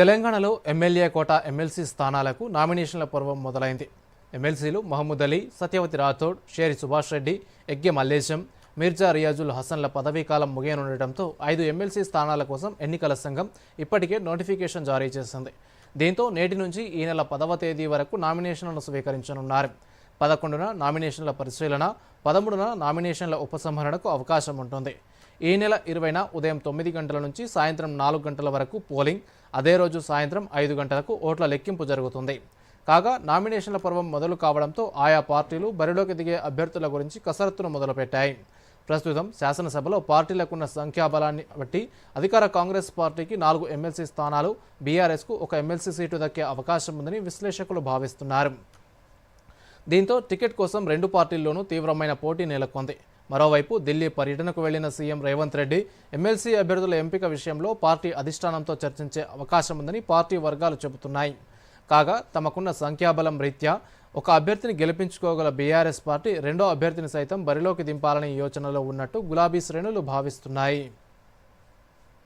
తెలంగాణలో ఎమ్మెల్యే కోట ఎమ్మెల్సీ స్థానాలకు నామినేషన్ల పర్వం మొదలైంది. ఎమ్మెల్సీలు మహమ్మద్ అలీ సత్యవతి రాథోడ్ షేరి సుభాష్ రెడ్డి ఎగ్గే మల్లేశం మిర్జా రియాజుల్ హసన్ల పదవీకాలం ముగియనుండటంతో ఐదు ఎమ్మెల్సీ స్థానాల కోసం ఎన్నికల సంఘం ఇప్పటికే నోటిఫికేషన్ జారీ చేసింది. దీంతో నేటి నుంచి ఈ నెల పదవ తేదీ వరకు నామినేషన్లను స్వీకరించనున్నారు. పదకొండున నామినేషన్ల పరిశీలన పదమూడున నామినేషన్ల ఉపసంహరణకు అవకాశం ఉంటుంది. ఈ నెల ఇరవైన ఉదయం తొమ్మిది గంటల నుంచి సాయంత్రం నాలుగు గంటల వరకు పోలింగ్ అదే రోజు సాయంత్రం ఐదు గంటలకు ఓట్ల లెక్కింపు జరుగుతుంది. కాగా నామినేషన్ల పర్వం మొదలు కావడంతో ఆయా పార్టీలు బరిలోకి దిగే అభ్యర్థుల గురించి కసరత్తును మొదలుపెట్టాయి. ప్రస్తుతం శాసనసభలో పార్టీలకున్న సంఖ్యాబలాన్ని బట్టి అధికార కాంగ్రెస్ పార్టీకి నాలుగు ఎమ్మెల్సీ స్థానాలు బీఆర్ఎస్కు ఒక ఎమ్మెల్సీ సీటు దక్కే అవకాశం ఉందని విశ్లేషకులు భావిస్తున్నారు. దీంతో టికెట్ కోసం రెండు పార్టీల్లోనూ తీవ్రమైన పోటీ నెలకొంది. మరోవైపు ఢిల్లీ పర్యటనకు వెళ్ళిన సీఎం రేవంత్ రెడ్డి ఎమ్మెల్సీ అభ్యర్థుల ఎంపిక విషయంలో పార్టీ అధిష్టానంతో చర్చించే అవకాశం ఉందని పార్టీ వర్గాలు చెబుతున్నాయి. కాగా తమకున్న సంఖ్యాబలం రీత్యా ఒక అభ్యర్థిని గెలిపించుకోగల బీఆర్ఎస్ పార్టీ రెండో అభ్యర్థిని సైతం బరిలోకి దింపాలనే యోచనలో ఉన్నట్టు గులాబీ శ్రేణులు భావిస్తున్నాయి.